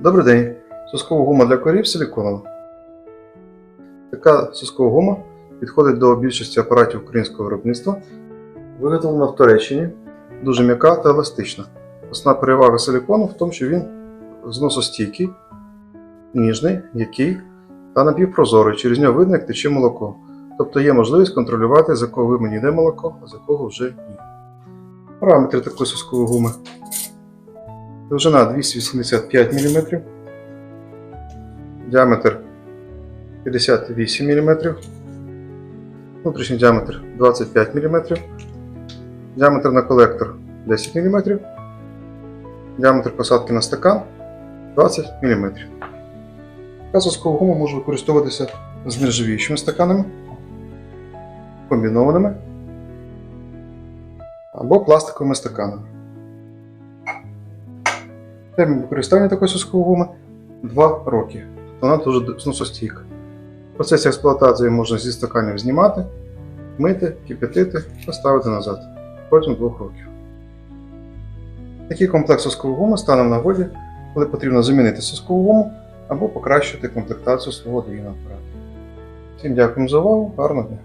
Добрий день. Соскова гума для корів силіконова. Така соскова гума підходить до більшості апаратів українського виробництва. Виготовлена в Туреччині, дуже м'яка та еластична. Основна перевага силікону в тому, що він зносостійкий, ніжний, м'який та напівпрозорий. Через нього видно, як тече молоко. Тобто є можливість контролювати, з якого вимені йде молоко, а з якого вже ні. Параметри такої соскової гуми. Довжина 285 мм, діаметр 58 мм, внутрішній діаметр 25 мм, діаметр на колектор 10 мм, діаметр посадки на стакан 20 мм. Така соскова гума може використовуватися з нержавіючими стаканами, комбінованими або пластиковими стаканами. Термін використання такої соскової гуми 2 роки. Вона дуже зносостійка. В процесі експлуатації можна зі стаканів знімати, мити, кипятити та ставити назад протягом 2 років. Такий комплекс соскової гуми стане в нагоді, коли потрібно замінити соскову гуму або покращити комплектацію свого двійного апарату. Всім дякую за увагу, гарного дня!